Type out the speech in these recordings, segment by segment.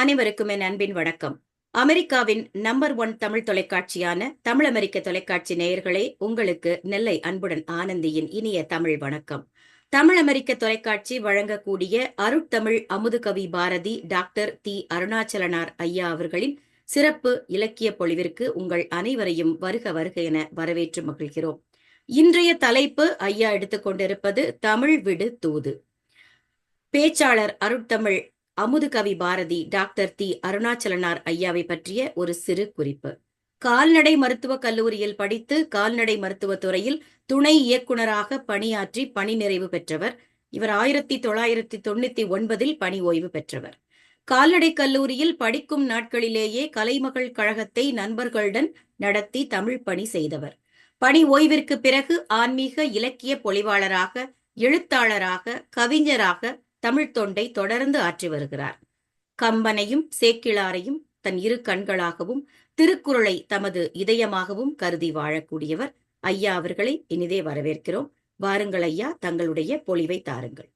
அனைவருக்கும் என் அன்பின் வணக்கம். அமெரிக்காவின் நம்பர் ஒன் தமிழ் தொலைக்காட்சியான தமிழ் அமெரிக்க தொலைக்காட்சி நேயர்களே உங்களுக்கு நெல்லை அன்புடன் ஆனந்தியின் இனிய தமிழ் வணக்கம். தமிழ் அமெரிக்க தொலைக்காட்சி வழங்கக்கூடிய அருட்தமிழ் அமுதுகவி பாரதி டாக்டர் தி அருணாச்சலனார் ஐயா அவர்களின் சிறப்பு இலக்கிய பொழிவிற்கு உங்கள் அனைவரையும் வருக வருக என வரவேற்று மகிழ்கிறோம். இன்றைய தலைப்பு ஐயா எடுத்துக்கொண்டிருப்பது தமிழ் விடு தூது. பேச்சாளர் அருட்தமிழ் அமுதுகவி பாரதி டாக்டர் தி அருணாச்சலனார் ஐயாவை பற்றிய ஒரு சிறு குறிப்பு. கால்நடை மருத்துவக் கல்லூரியில் படித்து கால்நடை மருத்துவத் துறையில் துணை இயக்குநராக பணியாற்றி பணி நிறைவு பெற்றவர். இவர் ஆயிரத்தி தொள்ளாயிரத்தி தொண்ணூத்தி ஒன்பதில் பணி ஓய்வு பெற்றவர். கால்நடை கல்லூரியில் படிக்கும் நாட்களிலேயே கலைமகள் கழகத்தை நண்பர்களுடன் நடத்தி தமிழ் பணி செய்தவர். பணி ஓய்விற்கு பிறகு ஆன்மீக இலக்கிய பொழிவாளராக எழுத்தாளராக கவிஞராக தமிழ் தொண்டை தொடர்ந்து ஆற்றி வருகிறார். கம்பனையும் சேக்கிழாரையும் தன் இரு கண்களாகவும் திருக்குறளை தமது இதயமாகவும் கருதி வாழக்கூடியவர் ஐயா அவர்களை இனிதே வரவேற்கிறோம். வாருங்கள் ஐயா தங்களுடைய பொழிவை தாருங்கள்.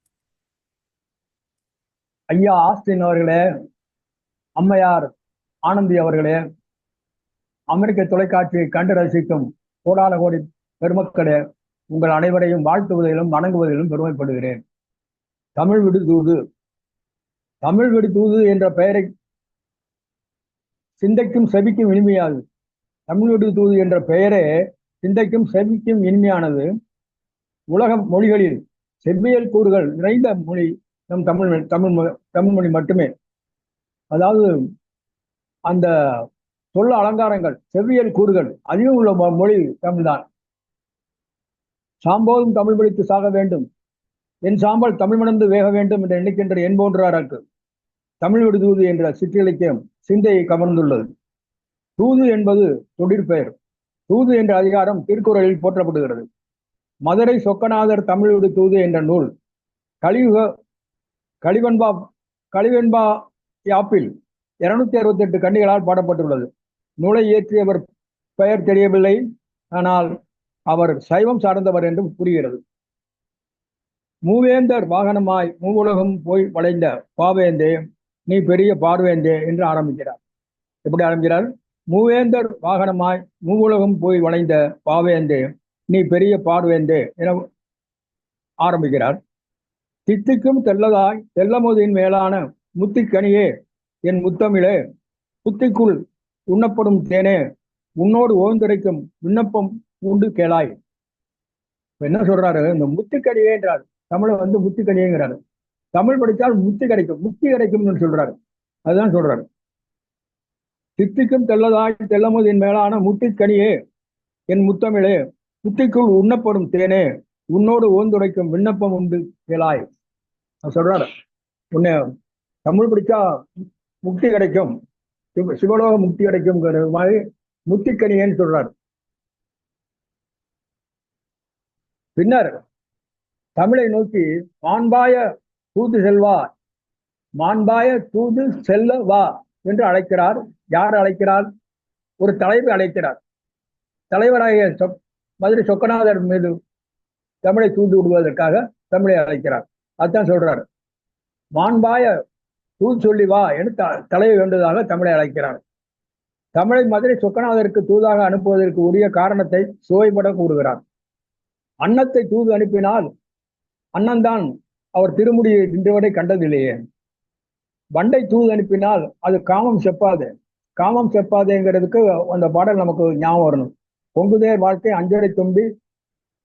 ஐயா ஆஸ்டின் அவர்களே அம்மையார் ஆனந்தி அவர்களே அமெரிக்க தொலைக்காட்சியை கண்டு ரசிக்கும் கோடான கோடி பெருமக்களே உங்கள் அனைவரையும் வாழ்த்துவதிலும் வணங்குவதிலும் பெருமைப்படுகிறேன். தமிழ் விடுதூது தமிழ் விடு தூது என்ற பெயரை சிந்தைக்கும் செவிக்கும் இனிமையாது தமிழ் விடுதூது என்ற பெயரே சிந்தைக்கும் செவிக்கும் இனிமையானது. உலக மொழிகளில் செவ்வியல் கூறுகள் நிறைந்த மொழி நம் தமிழ் தமிழ் தமிழ் மொழி மட்டுமே. அதாவது அந்த சொல்ல அலங்காரங்கள் செவ்வியல் கூறுகள் அதிகம் உள்ள மொழி தமிழ்தான். சாம்போதும் தமிழ் படித்து சாக வேண்டும். என் சாம்பல் தமிழ் மணந்து வேக வேண்டும் என்று எண்ணிக்கின்ற என் போன்றாருக்கு தமிழ் விடுதூது என்ற சிற்றிலக்கியம் சிந்தையை கவர்ந்துள்ளது. தூது என்பது தொழிற்பெயர் தூது என்ற அதிகாரம் திருக்குறளில் போற்றப்படுகிறது. மதுரை சொக்கநாதர் தமிழ் விடு தூது என்ற நூல் கலியுக கலிவெண்பா கலிவெண்பா யாப்பில் இருநூத்தி அறுபத்தி எட்டு கண்டிகளால் பாடப்பட்டுள்ளது. நூலை இயற்றியவர் பெயர் தெரியவில்லை. ஆனால் அவர் சைவம் சார்ந்தவர் என்று புரிகிறது. மூவேந்தர் வாகனமாய் மூவுலகம் போய் வளைந்த பாவேந்தே நீ பெரிய பார்வேந்தே என்று ஆரம்பிக்கிறார். எப்படி ஆரம்பிக்கிறார்? மூவேந்தர் வாகனமாய் மூவுலகம் போய் வளைந்த பாவேந்தே நீ பெரிய பார்வேந்தே என ஆரம்பிக்கிறார். தித்திக்கும் தெல்லதாய் தெல்லமுதின் மேலான முத்திக்கனியே என் முத்தமிழே புத்திக்குள் உண்ணப்படும் தேனே உன்னோடு ஓய்ந்துரைக்கும் விண்ணப்பம் உண்டு கேளாய். என்ன சொல்றாரு? இந்த முத்துக்கனியேன்றார் தமிழை வந்து முத்துக்கனியேங்கிறாரு தமிழ் படித்தால் முத்தி கிடைக்கும். முக்தி கிடைக்கும்னு சொல்றாரு. அதுதான் சொல்றாரு. சித்திக்கும் தெல்லதாய் தெல்லமுதின் மேலான முத்துக்கனியே என் முத்தமிழே புத்திக்குள் உண்ணப்படும் தேனே உன்னோடு ஓந்துரைக்கும் விண்ணப்பம் உண்டு கேளாய். சொல்றாரு. உன்னை தமிழ் படித்தா முக்தி கிடைக்கும். சிவ- சிவலோக முக்தி கிடைக்கும்ங்கிற மாதிரி முத்திக்கனியேன்னு சொல்றாரு. பின்னர் தமிழை நோக்கி மாண்பாய தூது செல்வா மாண்பாய தூது செல்ல வா என்று அழைக்கிறார். யார் அழைக்கிறார்? ஒரு தலைவர் அழைக்கிறார். தலைவராகிய சொக் மதுரை சொக்கநாதர் மீது தமிழை தூண்டு விடுவதற்காக தமிழை அழைக்கிறார். அதுதான் சொல்றாரு. மாண்பாய தூது சொல்லி வா என்று த தலைவர் வேண்டுவதாக தமிழை அழைக்கிறார். தமிழை மதுரை சொக்கநாதருக்கு தூதாக அனுப்புவதற்கு உரிய காரணத்தை சுவைபட கூறுகிறார். அன்னத்தை தூது அனுப்பினால் அண்ணன்தான் அவர் திருமுடியை நின்றுவரை கண்டதில்லையே. வண்டை தூது அனுப்பினால் அது காமம் செப்பாது. காமம் செப்பாதேங்கிறதுக்கு அந்த பாடல் நமக்கு ஞாபகம் வரணும். பொங்குதேர் வாழ்க்கை அஞ்சடை தும்பி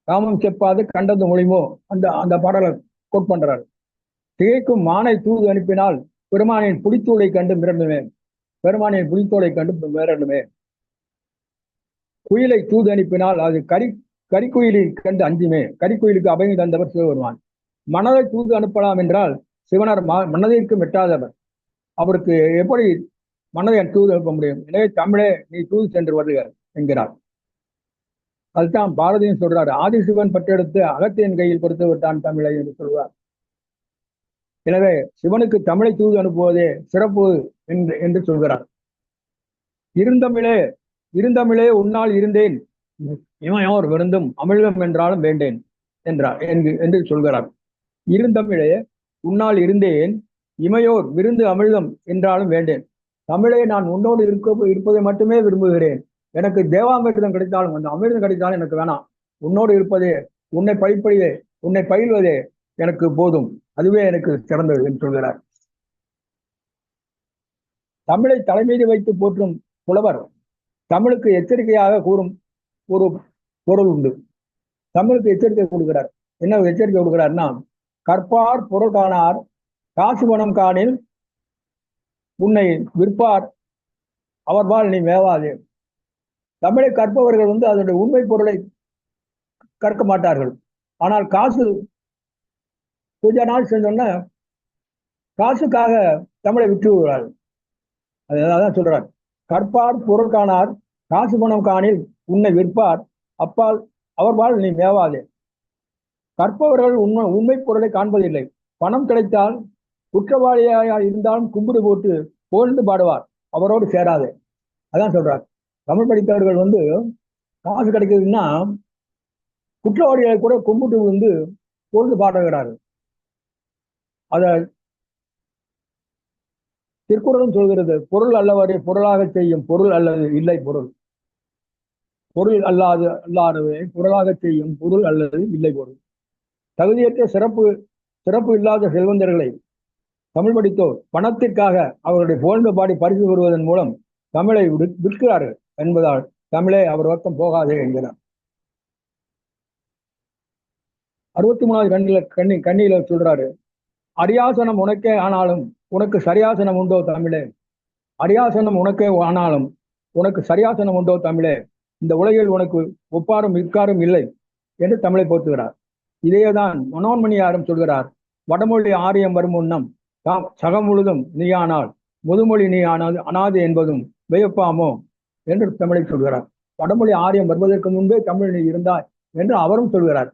காமம் செப்பாது கண்டது மொழிமோ? அந்த அந்த பாடலை கோட் பண்றாரு. திகைக்கும் மானை தூது அனுப்பினால் பெருமானின் புடித்தூளை கண்டு மிரண்டுமே. பெருமானின் புலித்தோலை கண்டு மிரண்டுமே. குயிலை தூது அனுப்பினால் அது கரி கரிக்குயிலை கண்டு அஞ்சுமே. கரிக்குயிலுக்கு அபயம் தந்தவர் சிவபெருமான் மனதை தூது அனுப்பலாம் என்றால் சிவனார் ம- மனதிற்கு மெட்டாதவர். அவருக்கு எப்படி மனதை தூது அனுப்ப முடியும்? எனவே தமிழே நீ தூது சென்று வருக என்கிறார். அதுதான் பாரதியும் சொல்றாரு. ஆதிசிவன் பற்றெடுத்து அகத்தியன் கையில் கொடுத்து விட்டான் தமிழை என்று சொல்வார். எனவே சிவனுக்கு தமிழை தூது அனுப்புவதே சிறப்பு என்று என்று சொல்கிறார். இருந்தமிழே இருந்தமிழே உன்னால் இருந்தேன். இமையோர் விருந்தும் அமிழ்தம் என்றாலும் வேண்டேன் என்றார். என்று என்று சொல்கிறார். இருந்தமிழே உன்னால் இருந்தேன். இமையோர் விருந்து அமிழ்தம் என்றாலும் வேண்டேன். தமிழை நான் உன்னோடு இருக்க இருப்பதை மட்டுமே விரும்புகிறேன். எனக்கு தேவாமிர்தம் கிடைத்தாலும் அந்த அமிர்தம் கிடைத்தாலும் எனக்கு வேணாம் உன்னோடு இருப்பதே உன்னை படிப்பதே உன்னை பயில்வதே எனக்கு போதும். அதுவே எனக்கு சிறந்தது என்று சொல்கிறார். தமிழை தலைமீது வைத்து போற்றும் புலவர் தமிழுக்கு எச்சரிக்கையாக கூறும் ஒரு பொருள் உண்டு. தமிழுக்கு எச்சரிக்கை கொடுக்கிறார். என்ன எச்சரிக்கை கொடுக்கிறார்னா கற்பார் பொருள் காணார் காசு பணம் காணில் உன்னை விற்பார் அவர்பால் நீ மேவாதே. தமிழை கற்பவர்கள் வந்து அதனுடைய உண்மை பொருளை கற்க மாட்டார்கள். ஆனால் காசு கொஞ்ச நாள் செஞ்சோன்னா காசுக்காக தமிழை விற்று விடுவார்கள். அதான் சொல்றார். கற்பார் பொருள் காணார் காசு பணம் காணில் உன்னை விற்பார் அப்பால் அவர் வாழ் நீ மேவாதே. கற்பவர்கள் உண்மை உண்மை பொருளை காண்பதில்லை. பணம் கிடைத்தால் குற்றவாளியாக இருந்தாலும் கும்பிடு போட்டு புகழ்ந்து பாடுவார். அவரோடு சேராதே. அதான் சொல்றார். தமிழ் படித்தவர்கள் வந்து காசு கிடைக்குதுன்னா குற்றவாளிகளை கூட கும்பிட்டு வந்து பொழுது பாடுகிறார்கள். அத திருக்குறளும் சொல்கிறது பொருள் அல்லவரை பொருளாக செய்யும் பொருள் அல்லது இல்லை பொருள். பொருள் அல்லாது அல்லாதவை பொருளாக செய்யும் பொருள் அல்லது இல்லை பொருள். தகுதியற்ற சிறப்பு சிறப்பு இல்லாத செல்வந்தர்களை தமிழ் படித்தோர் பணத்திற்காக அவருடைய புகழ்ந்து பாடி பரிசு பெறுவதன் மூலம் தமிழை விற்கிறார்கள் என்பதால் தமிழே அவர் பக்கம் போகாதே என்கிறார். அறுபத்தி மூணாவது கண்ணில கண்ணி கண்ணியில சொல்றாரு அரியாசனம் உனக்கே ஆனாலும் உனக்கு சரியாசனம் உண்டோ தமிழே? அரியாசனம் உனக்கே ஆனாலும் உனக்கு சரியாசனம் உண்டோ தமிழே? இந்த உலகில் உனக்கு ஒப்பாரும் இற்காரும் இல்லை என்று தமிழை போற்றுகிறார். இதேதான் மனோன்மணியாரும் சொல்கிறார். வடமொழி ஆரியம் வரும் முன்னம் தாம் சகம் முழுதும் நீயானால் முதுமொழி நீ ஆனது அனாது என்பதும் வியப்பாமோ என்று தமிழை சொல்கிறார். வடமொழி ஆரியம் வருவதற்கு முன்பே தமிழ் நீ இருந்தாய் என்று அவரும் சொல்கிறார்.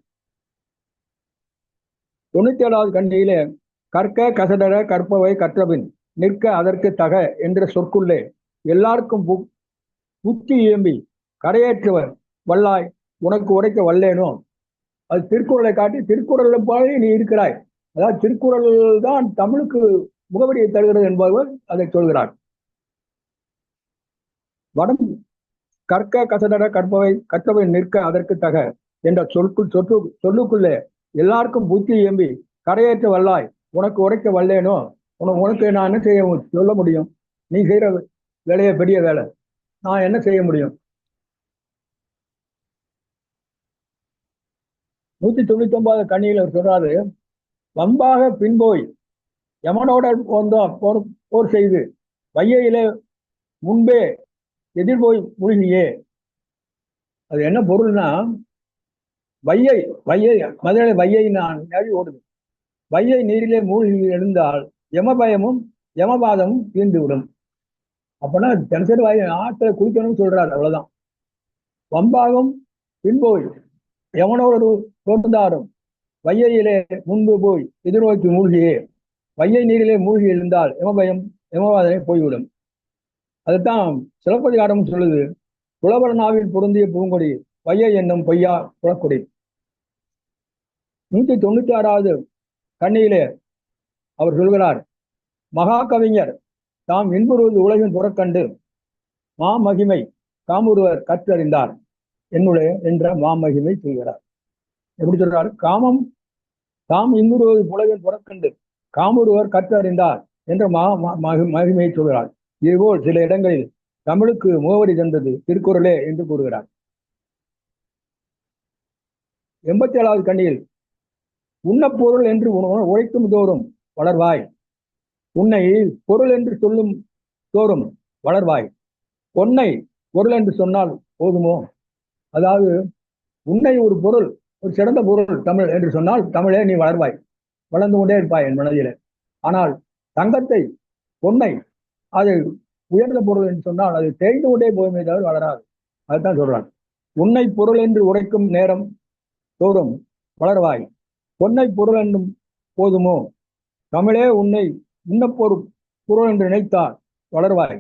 தொண்ணூத்தி ஏழாவது கண்டியிலே கற்க கசடர கற்பவை கற்றபின் நிற்க அதற்கு தக என்ற சொற்குள்ளே எல்லாருக்கும் புத்தி இயம்பி கரையேற்றவர் வல்லாய் உனக்கு உடைக்க வல்லேனோ? அது திருக்குறளை காட்டி திருக்குறளை பாடி நீ இருக்கிறாய். அதாவது திருக்குறள் தான் தமிழுக்கு முகவரியை தருகிறது என்பவர் அதை சொல்கிறார். வடம் கற்க கசடர கற்பவை கற்றவை நிற்க அதற்கு தக என்ற சொற்குள் சொற்று சொல்லுக்குள்ளே எல்லாருக்கும் புத்தி ஏம்பி கரையேற்ற வல்லாய் உனக்கு உடைக்க வல்லேனோ? உனக்கு உனக்கு நான் என்ன செய்ய சொல்ல முடியும்? நீ செய்யற வேலையை பெரிய வேலை. நான் என்ன செய்ய முடியும்? நூத்தி தொண்ணூத்தி ஒன்பது கண்ணியில் அவர் சொல்றாரு வம்பாக பின்போய் யமனோட வந்தோம் போர் போர் செய்து வையையிலே முன்பே எதிர்போய் மூழ்கியே. அது என்ன பொருள்னா வையை வையை மதுரை வையை நான் நெறி ஓடுது வையை நீரிலே மூழ்கி எழுந்தால் யமபயமும் யமபாதமும் தீர்ந்து விடும் அப்பனா தினசரி வாய் ஆற்றுல குளிக்கணும்னு சொல்றாரு அவ்வளவுதான். வம்பாகும் பின்போய் எவனோடு தோன்றாரும் வையையிலே முன்பு போய் எதிர்நோக்கி மூழ்கியே. வையை நீரிலே மூழ்கி எழுந்தால் யமபயம் எமவாதனை போய்விடும். அதுதான் சிலப்பதிகாரம் சொல்லுது. புலவர் நாவில் பொருந்திய பூங்கொடி வையை என்னும் பொய்யா புலக்கொடி நூத்தி தொண்ணூத்தி ஆறாவது கண்ணியிலே அவர் சொல்கிறார் மகா கவிஞர் தாம் இன்புறுவது உலகின் புறக்கண்டு. மாமகிமை காமுருவர் கற்றறிந்தார். என்னுடைய என்ற மாமகிமை சொல்கிறார். எப்படி சொல்றாரு? காமம் தாம் இன்னொருவது உலகின் புறக்கண்டு காமொருவர் கற்றறிந்தார் என்ற மா மகிமையை சொல்கிறார். இதுபோல் சில இடங்களில் தமிழுக்கு முகவரி தந்தது திருக்குறளே என்று கூறுகிறார். எண்பத்தி ஏழாவது கண்ணியில் உண்ணப்பொருள் என்று உழைக்கும் தோறும் வளர்வாய் உன்னை பொருள் என்று சொல்லும் தோறும் வளர்வாய் பொன்னை பொருள் என்று சொன்னால் போதுமோ? அதாவது உன்னை ஒரு பொருள் ஒரு சிறந்த பொருள் தமிழ் என்று சொன்னால் தமிழே நீ வளர்வாய். வளர்ந்து கொண்டே இருப்பாய் என் மனதில். ஆனால் தங்கத்தை பொன்னை அது உயர்ந்த பொருள் என்று சொன்னால் அது தேய்ந்து கொண்டே போயுமே தவிர வளராது. அதுதான் சொல்றான். உன்னை பொருள் என்று உரைக்கும் நேரம் தோறும் வளர்வாய். பொன்னை பொருள் என்னும் போதுமோ? தமிழே உன்னை உன்ன பொருள் பொருள் என்று நினைத்தால் வளர்வாய்.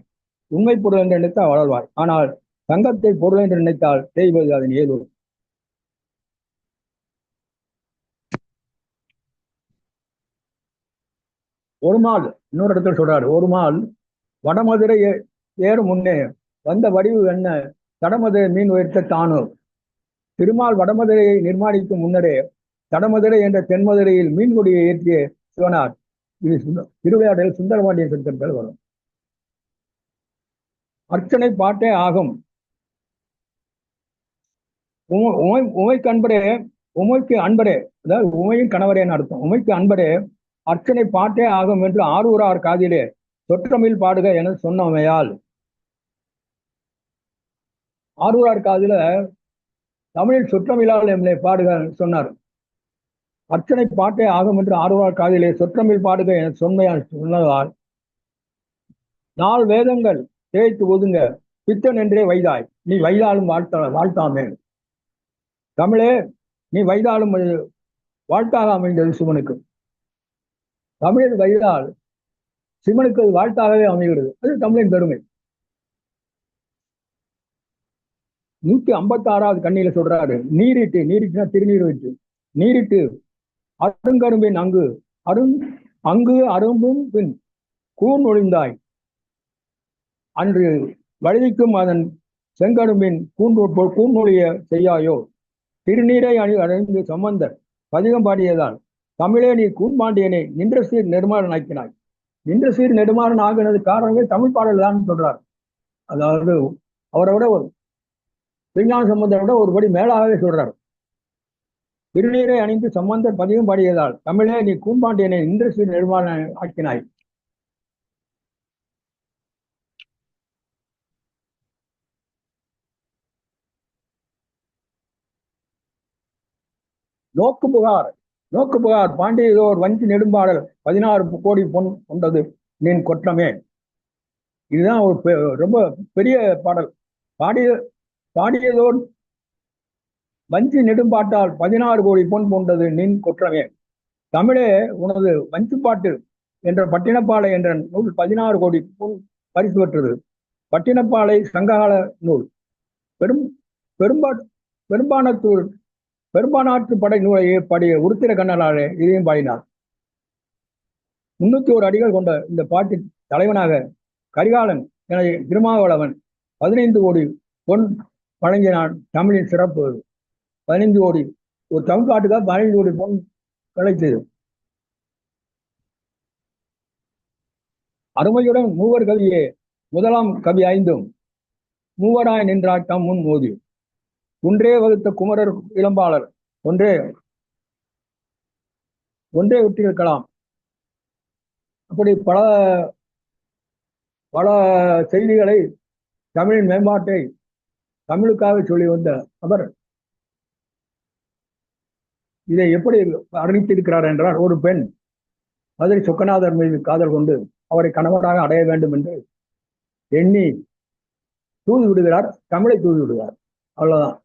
உண்மை பொருள் என்று நினைத்தால் வளர்வாய். ஆனால் தங்கத்தை பொருள் என்று நினைத்தால் செய்வது அதன் இயல்பு ஒரு மால் இன்னொரு இடத்துல சொல்றாரு ஒரு மால் வடமதுரை ஏ- ஏறும் முன்னே வந்த வடிவு என்ன? தடமதுரை மீன் உயர்த்த தானோ? திருமால் வடமதுரையை நிர்மாணிக்கும் முன்னரே தடமதுரை என்ற தென்மதுரையில் மீன்கொடியை ஏற்றிய சிவனார். இது சுந்த- திருவிளையாடல் சுந்தரபாண்டிய சிறுத்தர்கள் வரும். அர்ச்சனை பாட்டே ஆகும். உமை உமைக்கு அன்பரே உமைக்கு அன்பரே அதாவது உமையின் கணவரேன்னு அர்த்தம். உமைக்கு அன்பரே அர்ச்சனை பாட்டே ஆகும் என்று ஆரூரார் காதிலே சொற்றமிழ் பாடுக என சொன்னமையால். ஆரூரார் காதில தமிழில் சொற்றமிழால் எம்மை பாடுக சொன்னார். அர்ச்சனை பாட்டே ஆகும் என்று ஆரூரார் காதிலே சொற்றமிழ் பாடுக என சொன்மையால் சொன்னதால் நால் வேதங்கள் தேய்த்து ஒதுங்க பித்தன் என்றே வைதாய் நீ வைதாலும் வாழ்த்த வாழ்த்தாமே. தமிழே நீ வைதாலும் வாழ்த்தாக அமைந்தது சிவனுக்கு. தமிழில் வைதால் சிவனுக்கு அது வாழ்த்தாகவே அமைகிறது. அது தமிழின் பெருமை. நூத்தி ஐம்பத்தி ஆறாவது கண்ணியில சொல்றாரு நீரிட்டு நீரிட்டுனா திருநீர் வச்சு நீரிட்டு அருங்கரும்பின் அங்கு அரும் அங்கு அரும்பும் பின் கூன் ஒளிந்தாய் அன்று வழுதிக்கும் அதன் செங்கரும்பின் கூண்டு கூண்டொழிய செய்யாயோ? திருநீரை அணி அணிந்து சம்பந்தர் பதிகம் பாடியதால் தமிழே நீ கூன்பாண்டியனை நின்ற சீர் நெடுமாறன் ஆக்கினாய் நின்ற சீர் நெடுமாறன் ஆகினது காரணமே தமிழ் பாடல் தான் சொல்றார். அதாவது அவரை விட ஒரு விஞ்ஞான சம்பந்தரை விட ஒரு படி மேலாகவே சொல்றார். திருநீரை அணிந்து சம்பந்தர் பதிகம் பாடியதால் தமிழே நீ கூன்பாண்டியனை நின்ற சீர் நெடுமாறன் ஆக்கினாய் நோக்கு புகார் நோக்கு புகார் பாண்டியதோர் வஞ்சி நெடும்பாடல் பதினாறு கோடி பொன் கொண்டது. நின் கொற்றமே. இதுதான் ஒரு பெ- ரொம்ப பெரிய பாடல். பாடிய பாடியதோர் வஞ்சி நெடும்பாட்டால் பதினாறு கோடி பொன் கொண்டது நின் கொற்றமே. தமிழே உனது வஞ்சிப்பாட்டு என்ற பட்டினப்பாலை என்ற நூல் பதினாறு கோடி பொன் பரிசு பெற்றது. பட்டினப்பாலை சங்ககால நூல். பெரும் பெரும்பா பெரும்பானத்தூர் பெரும்பாநாட்டு படை நூலையே பாடிய உருத்திர கண்ணனாலே இதையும் பாடினார். முன்னூத்தி ஒரு அடிகள் கொண்ட இந்த பாட்டின் தலைவனாக கரிகாலன் என திருமாவளவன் பதினைந்து கோடி பொன் வழங்கினான் தமிழின் சிறப்பு பதினைந்து கோடி ஒரு தமிழ் பாட்டுக்காக பதினைந்து கோடி பொன் கிடைத்தது. அருமையுடன் மூவர் கவியே முதலாம் கவி ஐந்தும் மூவராய் நின்றாட்டம் முன் மோதி. ஒன்றே வகுத்த குமரர் இளம்பாளர். ஒன்றே. ஒன்றே விட்டிருக்கலாம் அப்படி பல பல செய்திகளை தமிழின் மேம்பாட்டை தமிழுக்காக சொல்லி வந்த அவர் இதை எப்படி அறிவித்திருக்கிறார் என்றால் ஒரு பெண் மதுரை சொக்கநாதர் மீது காதல் கொண்டு அவரை கணவராக அடைய வேண்டும் என்று எண்ணி தூது விடுகிறார் தமிழை தூது விடுகிறார். அவ்வளவுதான்.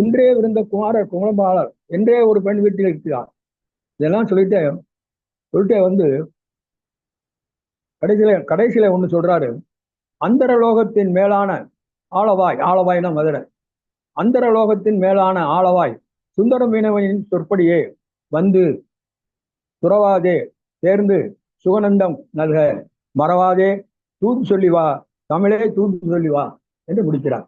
குன்றே விருந்த குமாரர் குமரபாலர் என்றே ஒரு பெண் வீட்டில் இருக்கிறார். இதெல்லாம் சொல்லிட்டு சொல்லிட்டே வந்து கடைசியில கடைசியில ஒண்ணு சொல்றாரு. அந்தரலோகத்தின் மேலான ஆளவாய் ஆளவாய்னா மதுரை. அந்தரலோகத்தின் மேலான ஆளவாய் சுந்தர மீனவனின் சொற்படியே வந்து துறவாதே சேர்ந்து சுகநந்தம் நல்க மறவாதே தூது சொல்லி வா தமிழே தூது சொல்லி வா என்று முடிக்கிறார்.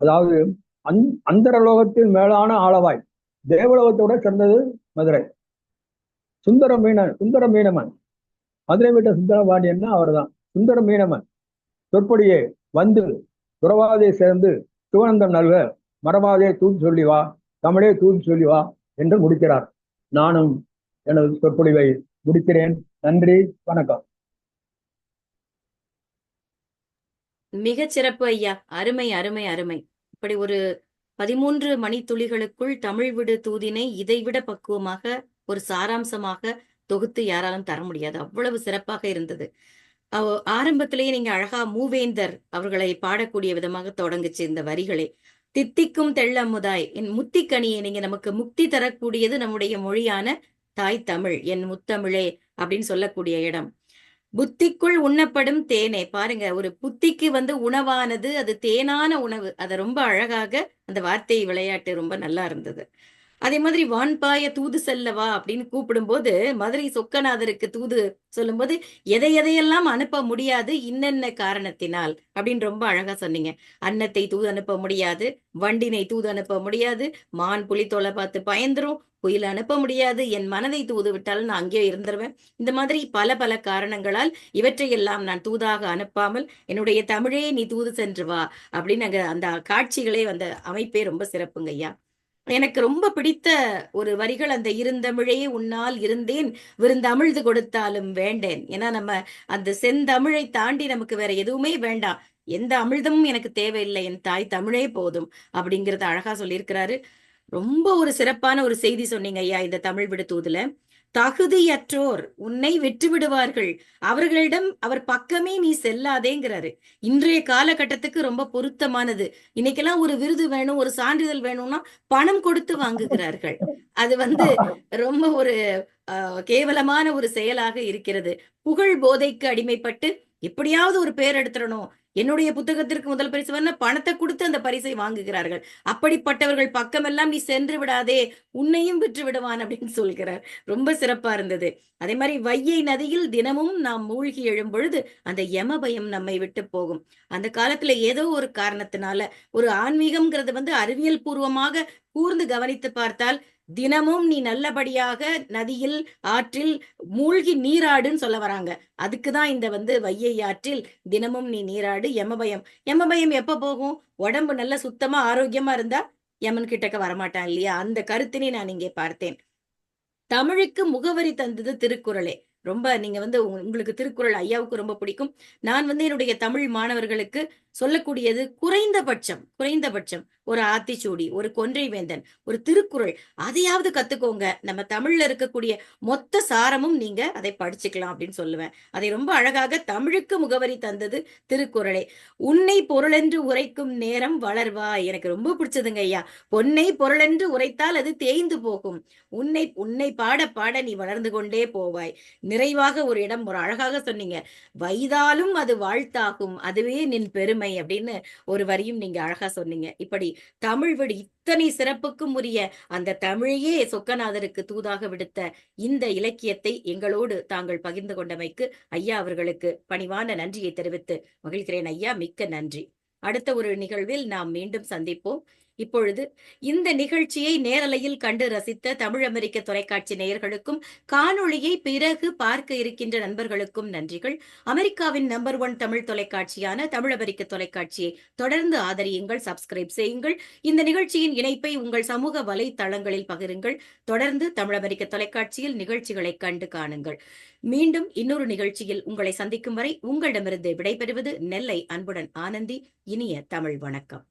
அதாவது அந் அந்தரலோகத்தின் மேலான ஆளவாய். தேவலோகத்தோட சிறந்தது மதுரை. சுந்தர மீன சுந்தர மீனமன். மதுரை வீட்ட சுந்தரபாண்டியன்னா அவர்தான். சுந்தர மீனமன். சொற்படியே வந்து துறவாதே சேர்ந்து சிவனந்தம் நல்க மரபாதே தூது சொல்லி வா தமிழே தூது சொல்லி வா என்று முடிக்கிறார். நானும் எனது சொற்பொழிவை முடிக்கிறேன். நன்றி வணக்கம். மிகச் சிறப்பு ஐயா. அருமை அருமை அருமை. இப்படி ஒரு பதிமூன்று மணித்துளிகளுக்குள் தமிழ் விடு தூதினை இதைவிட பக்குவமாக ஒரு சாராம்சமாக தொகுத்து யாராலும் தர முடியாது. அவ்வளவு சிறப்பாக இருந்தது. ஆரம்பத்திலேயே நீங்க அழகா மூவேந்தர் அவர்களை பாடக்கூடிய விதமாக தொடங்குச்சு இந்த வரிகளை. தித்திக்கும் தெள்ளமுதாய் என் முத்திக்கனியை நீங்க நமக்கு முக்தி தரக்கூடியது நம்முடைய மொழியான தாய் தமிழ் என் முத்தமிழே அப்படின்னு சொல்லக்கூடிய இடம். புத்திக்குள் உண்ணப்படும் தேனே. பாருங்க ஒரு புத்திக்கு வந்து உணவானது அது தேனான உணவு. அதை ரொம்ப அழகாக அந்த வார்த்தை விளையாட்டு ரொம்ப நல்லா இருந்தது. அதே மாதிரி வான்பாய தூது செல்லவா அப்படின்னு கூப்பிடும்போது மதுரை சொக்கநாதருக்கு தூது சொல்லும்போது எதை எதையெல்லாம் அனுப்ப முடியாது இன்னென்ன காரணத்தினால்? அப்படின்னு ரொம்ப அழகா சொன்னீங்க. அன்னத்தை தூது அனுப்ப முடியாது வண்டினை தூது அனுப்ப முடியாது மான் புலித்தோலை பார்த்து பயந்துரும் புயல் அனுப்ப முடியாது என் மனதை தூது விட்டாலும் நான் அங்கேயே இருந்துருவேன். இந்த மாதிரி பல பல காரணங்களால் இவற்றையெல்லாம் நான் தூதாக அனுப்பாமல் என்னுடைய தமிழே நீ தூது சென்று வா அப்படின்னு அங்க அந்த காட்சிகளே அந்த அமைப்பே ரொம்ப சிறப்புங்க ஐயா. எனக்கு ரொம்ப பிடித்த ஒரு வரிகள் அந்த இருந்தமிழே உன்னால் இருந்தேன் விருந்தமிழ்து கொடுத்தாலும் வேண்டேன். ஏன்னா நம்ம அந்த செந்தமிழை தாண்டி நமக்கு வேற எதுவுமே வேண்டாம். எந்த அமிழ்தமும் எனக்கு தேவையில்லை என் தாய் தமிழே போதும் அப்படிங்கறத அழகா சொல்லியிருக்கிறாரு. ரொம்ப ஒரு சிறப்பான ஒரு செய்தி சொன்னீங்க ஐயா இந்த தமிழ் விடுத்தூதுல. தகுதியற்றோர் உன்னை வெற்றி விடுவார்கள் அவர்களிடம் அவர் பக்கமே நீ செல்லாதேங்கிறாரு. இன்றைய காலகட்டத்துக்கு ரொம்ப பொருத்தமானது. இன்னைக்கெல்லாம் ஒரு விருது வேணும் ஒரு சான்றிதழ் வேணும்னா பணம் கொடுத்து வாங்குகிறார்கள். அது வந்து ரொம்ப ஒரு ஆஹ், கேவலமான ஒரு செயலாக இருக்கிறது. புகழ் போதைக்கு அடிமைப்பட்டு எப்படியாவது ஒரு பேர் எடுத்துடணும். என்னுடைய புத்தகத்திற்கு முதல் பரிசு வரல பணத்தை கொடுத்து அந்த பரிசை வாங்குகிறார்கள். அப்படிப்பட்டவர்கள் பக்கமெல்லாம் நீ சென்று விடாதே உன்னையும் விற்று விடுவான் அப்படின்னு சொல்கிறார். ரொம்ப சிறப்பா இருந்தது. அதே மாதிரி வையை நதியில் தினமும் நாம் மூழ்கி எழும் பொழுது அந்த யம பயம் நம்மை விட்டு போகும். அந்த காலத்துல ஏதோ ஒரு காரணத்தினால ஒரு ஆன்மீகம்ங்கிறது வந்து அறிவியல் பூர்வமாக கூர்ந்து கவனித்து பார்த்தால் தினமும் நீ நல்லபடியாக நதியில் ஆற்றில் மூழ்கி நீராடுன்னு சொல்ல வராங்க. அதுக்குதான் இந்த வந்து வையை ஆற்றில் தினமும் நீ நீராடு யமபயம் யமபயம் எப்ப போகும்? உடம்பு நல்ல சுத்தமா ஆரோக்கியமா இருந்தா யமன் கிட்டக்க வரமாட்டான் இல்லையா? அந்த கருத்தினை நான் இங்கே பார்த்தேன். தமிழுக்கு முகவரி தந்தது திருக்குறளே. ரொம்ப நீங்க வந்து உங்களுக்கு திருக்குறள் ஐயாவுக்கு ரொம்ப பிடிக்கும். நான் வந்து என்னுடைய தமிழ் மாணவர்களுக்கு சொல்லக்கூடியது குறைந்தபட்சம் குறைந்தபட்சம். ஒரு ஆத்திச்சூடி ஒரு கொன்றை வேந்தன் ஒரு திருக்குறள். அதையாவது கத்துக்கோங்க. நம்ம தமிழ்ல இருக்கக்கூடிய மொத்த சாரமும் நீங்க அதை படிச்சுக்கலாம் அப்படின்னு சொல்லுவேன். அதை ரொம்ப அழகாக தமிழுக்கு முகவரி தந்தது திருக்குறளே. உன்னை பொருளென்று உரைக்கும் நேரம் வளர்வாய் எனக்கு ரொம்ப பிடிச்சதுங்க ஐயா. பொன்னை பொருளென்று உரைத்தால் அது தேய்ந்து போகும். உன்னை உன்னை பாட பாட நீ வளர்ந்து கொண்டே போவாய். நிறைவாக ஒரு இடம் ஒரு அழகாக சொன்னீங்க. வைதாலும் அது வாழ்த்தாகும். அதுவே நின் பெருமை. அப்படின்னு ஒரு வரியும் நீங்க அழகா சொன்னீங்க. இப்படி தமிழ் வீடு இத்தனை சிறப்புக்கும் உரிய அந்த தமிழையே சொக்கநாதருக்கு தூதாக விடுத்த இந்த இலக்கியத்தை எங்களோடு தாங்கள் பகிர்ந்து கொண்டமைக்கு ஐயா அவர்களுக்கு பணிவான நன்றியை தெரிவித்து மகிழ்கிறேன் ஐயா. மிக்க நன்றி. அடுத்த ஒரு நிகழ்வில் நாம் மீண்டும் சந்திப்போம். இப்பொழுது இந்த நிகழ்ச்சியை நேரலையில் கண்டு ரசித்த தமிழ் அமெரிக்க தொலைக்காட்சி நேயர்களுக்கும் காணொளியை பிறகு பார்க்க இருக்கின்ற நண்பர்களுக்கும் நன்றிகள். அமெரிக்காவின் நம்பர் ஒன் தமிழ் தொலைக்காட்சியான தமிழ் அமெரிக்க தொலைக்காட்சியை தொடர்ந்து ஆதரியுங்கள் சப்ஸ்கிரைப் செய்யுங்கள். இந்த நிகழ்ச்சியின் இணைப்பை உங்கள் சமூக வலைத்தளங்களில் பகிருங்கள். தொடர்ந்து தமிழ் அமெரிக்க தொலைக்காட்சியில் நிகழ்ச்சிகளை கண்டு காணுங்கள். மீண்டும் இன்னொரு நிகழ்ச்சியில் உங்களை சந்திக்கும் வரை உங்களிடமிருந்து விடைபெறுவது நெல்லை அன்புடன் ஆனந்தி. இனிய தமிழ் வணக்கம்.